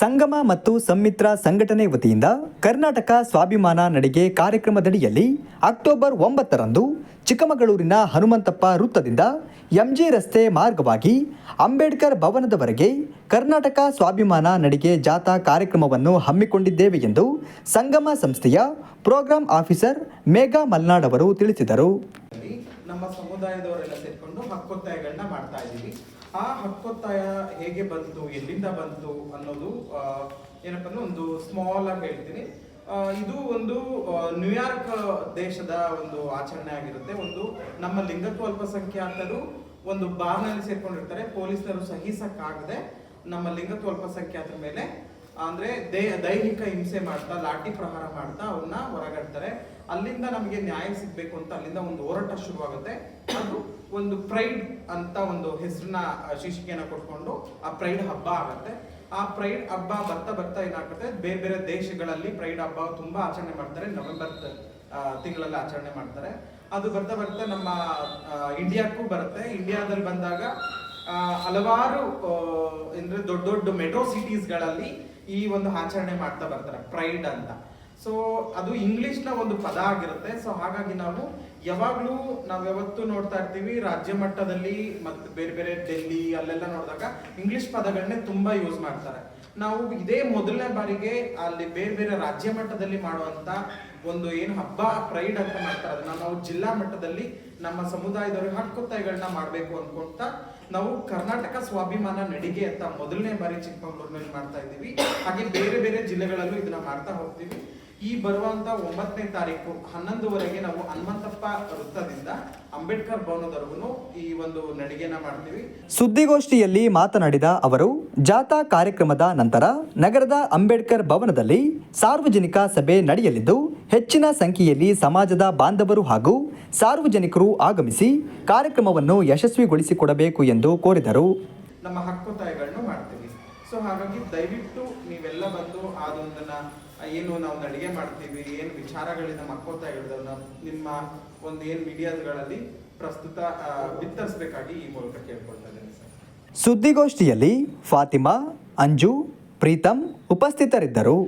ಸಂಗಮ ಮತ್ತು ಸಂಮಿತ್ರ ಸಂಘಟನೆ ವತಿಯಿಂದ ಕರ್ನಾಟಕ ಸ್ವಾಭಿಮಾನ ನಡಿಗೆ ಕಾರ್ಯಕ್ರಮದಡಿಯಲ್ಲಿ ಅಕ್ಟೋಬರ್ ಒಂಬತ್ತರಂದು ಚಿಕ್ಕಮಗಳೂರಿನ ಹನುಮಂತಪ್ಪ ವೃತ್ತದಿಂದ ಎಂಜಿ ರಸ್ತೆ ಮಾರ್ಗವಾಗಿ ಅಂಬೇಡ್ಕರ್ ಭವನದವರೆಗೆ ಕರ್ನಾಟಕ ಸ್ವಾಭಿಮಾನ ನಡಿಗೆ ಜಾಥಾ ಕಾರ್ಯಕ್ರಮವನ್ನು ಹಮ್ಮಿಕೊಂಡಿದ್ದೇವೆ ಎಂದು ಸಂಗಮ ಸಂಸ್ಥೆಯ ಪ್ರೋಗ್ರಾಂ ಆಫೀಸರ್ ಮೇಘಾ ಮಲ್ನಾಡ್ ಅವರು ತಿಳಿಸಿದರು. ನಮ್ಮ ಸಮುದಾಯದವರೆಲ್ಲ ಸೇರಿಕೊಂಡು ಹಕ್ಕೊತ್ತಾಯಗಳನ್ನ ಮಾಡ್ತಾ ಇದ್ದೀವಿ. ಆ ಹಕ್ಕೊತ್ತಾಯ ಹೇಗೆ ಬಂತು, ಎಲ್ಲಿಂದ ಬಂತು ಅನ್ನೋದು ಏನಪ್ಪ ಅಂದ್ರೆ ಒಂದು ಸ್ಮಾಲ್ ಆಗಿ ಹೇಳ್ತೀನಿ. ಇದು ಒಂದು ನ್ಯೂಯಾರ್ಕ್ ದೇಶದ ಒಂದು ಆಚರಣೆ ಆಗಿರುತ್ತೆ. ಒಂದು ನಮ್ಮ ಲಿಂಗತ್ವ ಅಲ್ಪಸಂಖ್ಯಾತರು ಒಂದು ಬಾರ್ನಲ್ಲಿ ಸೇರ್ಕೊಂಡಿರ್ತಾರೆ. ಪೊಲೀಸರು ಸಹಿಸಕ್ಕಾಗದೆ ನಮ್ಮ ಲಿಂಗತ್ವ ಅಲ್ಪಸಂಖ್ಯಾತರ ಮೇಲೆ ಅಂದ್ರೆ ದೈಹಿಕ ಹಿಂಸೆ ಮಾಡ್ತಾ, ಲಾಠಿ ಪ್ರಹಾರ ಮಾಡ್ತಾ ಅವನ್ನ ಹೊರಗಡ್ತಾರೆ. ಅಲ್ಲಿಂದ ನಮಗೆ ನ್ಯಾಯ ಸಿಗ್ಬೇಕು ಅಂತ ಅಲ್ಲಿಂದ ಒಂದು ಹೋರಾಟ ಶುರುವಾಗುತ್ತೆ. ಅದು ಒಂದು ಪ್ರೈಡ್ ಅಂತ ಒಂದು ಹೆಸರಿನ ಶೀರ್ಷಿಕೆಯನ್ನ ಕೊಟ್ಕೊಂಡು ಆ ಪ್ರೈಡ್ ಹಬ್ಬ ಆಗುತ್ತೆ. ಆ ಪ್ರೈಡ್ ಹಬ್ಬ ಬರ್ತಾ ಬರ್ತಾ ಏನಾಗುತ್ತೆ? ಬೇರೆ ಬೇರೆ ದೇಶಗಳಲ್ಲಿ ಪ್ರೈಡ್ ಹಬ್ಬ ತುಂಬಾ ಆಚರಣೆ ಮಾಡ್ತಾರೆ. ನವೆಂಬರ್ ತಿಂಗಳಲ್ಲಿ ಆಚರಣೆ ಮಾಡ್ತಾರೆ. ಅದು ಬರ್ತಾ ಬರ್ತಾ ನಮ್ಮ ಇಂಡಿಯಾಕ್ಕೂ ಬರುತ್ತೆ. ಇಂಡಿಯಾದಲ್ಲಿ ಬಂದಾಗ ಹಲವಾರು ಅಂದ್ರೆ ದೊಡ್ಡ ದೊಡ್ಡ ಮೆಟ್ರೋ ಸಿಟೀಸ್ಗಳಲ್ಲಿ ಈ ಒಂದು ಆಚರಣೆ ಮಾಡ್ತಾ ಬರ್ತಾರೆ ಪ್ರೈಡ್ ಅಂತ. ಸೊ ಅದು ಇಂಗ್ಲಿಷ್ನ ಒಂದು ಪದ ಆಗಿರುತ್ತೆ. ಸೊ ಹಾಗಾಗಿ ನಾವು ಯಾವಾಗಲೂ ನಾವು ಯಾವತ್ತು ನೋಡ್ತಾ ಇರ್ತೀವಿ, ರಾಜ್ಯ ಮಟ್ಟದಲ್ಲಿ ಮತ್ತು ಬೇರೆ ಬೇರೆ ಡೆಲ್ಲಿ ಅಲ್ಲೆಲ್ಲ ನೋಡಿದಾಗ ಇಂಗ್ಲಿಷ್ ಪದಗಳನ್ನೇ ತುಂಬಾ ಯೂಸ್ ಮಾಡ್ತಾರೆ. ನಾವು ಇದೇ ಮೊದಲನೇ ಬಾರಿಗೆ ಅಲ್ಲಿ ಬೇರೆ ಬೇರೆ ರಾಜ್ಯ ಮಟ್ಟದಲ್ಲಿ ಮಾಡುವಂತ ಒಂದು ಏನು ಹಬ್ಬ ಪ್ರೈಡ್ ಅಂತ ಮಾಡ್ತಾರೆ. ಅದನ್ನ ನಾವು ಜಿಲ್ಲಾ ಮಟ್ಟದಲ್ಲಿ ನಮ್ಮ ಸಮುದಾಯದವ್ರಿಗೆ ಹಕ್ಕೊತ್ತಾಯಗಳನ್ನ ಮಾಡಬೇಕು ಅನ್ಕೊಂತ ನಾವು ಕರ್ನಾಟಕ ಸ್ವಾಭಿಮಾನ ನಡಿಗೆ ಅಂತ ಮೊದಲನೇ ಬಾರಿ ಚಿಕ್ಕಮಗಳೂರಿನಲ್ಲಿ ಮಾಡ್ತಾ ಇದ್ದೀವಿ. ಹಾಗೆ ಬೇರೆ ಬೇರೆ ಜಿಲ್ಲೆಗಳಲ್ಲೂ ಇದನ್ನ ಮಾಡ್ತಾ ಹೋಗ್ತೀವಿ. ಈ ಬರುವಂತ ಒಂಬತ್ತನೇ ತಾರೀಕು ಹನ್ನೊಂದುವರೆಗೆ ನಾವು ಹನುಮಂತಪ್ಪ ವೃತ್ತದಿಂದ ಅಂಬೇಡ್ಕರ್ ಭವನದವರೆಗೂ ಈ ಒಂದು ನಡಿಗೆನ ಮಾಡ್ತೀವಿ. ಸುದ್ದಿಗೋಷ್ಠಿಯಲ್ಲಿ ಮಾತನಾಡಿದ ಅವರು, ಜಾಥಾ ಕಾರ್ಯಕ್ರಮದ ನಂತರ ನಗರದ ಅಂಬೇಡ್ಕರ್ ಭವನದಲ್ಲಿ ಸಾರ್ವಜನಿಕ ಸಭೆ ನಡೆಯಲಿದ್ದು ಹೆಚ್ಚಿನ ಸಂಖ್ಯೆಯಲ್ಲಿ ಸಮಾಜದ ಬಾಂಧವರು ಹಾಗೂ ಸಾರ್ವಜನಿಕರು ಆಗಮಿಸಿ ಕಾರ್ಯಕ್ರಮವನ್ನು ಯಶಸ್ವಿಗೊಳಿಸಿಕೊಡಬೇಕು ಎಂದು ಕೋರಿದರು. ನಮ್ಮ ಹಕ್ಕೊತ್ತಾಯಗಳನ್ನು ಮಾಡ್ತೀವಿ. ಸೊ ಹಾಗಾಗಿ ದಯವಿಟ್ಟು ನೀವೆಲ್ಲ ಬಂದು ಅದೊಂದನ್ನ ಏನು ನಾವು ನಡಿಗೆ ಮಾಡ್ತೀವಿ ಏನು ವಿಚಾರಗಳಿಂದ ನಮ್ಮ ಹಕ್ಕೊತ್ತಾಯಗಳಿದಾವೆ ನಾವು ನಿಮ್ಮ ಒಂದು ಏನು ಮೀಡಿಯಾಗಳಲ್ಲಿ ಪ್ರಸ್ತುತ ಬಿತ್ತರಿಸಬೇಕಾಗಿ ಈ ಮೂಲಕ ಕೇಳ್ಕೊಳ್ತಾ ಇದ್ದೀನಿ ಸರ್. ಸುದ್ದಿಗೋಷ್ಠಿಯಲ್ಲಿ ಫಾತಿಮಾ ಅಂಜು ಪ್ರೀತಂ ಉಪಸ್ಥಿತರಿದ್ದರು.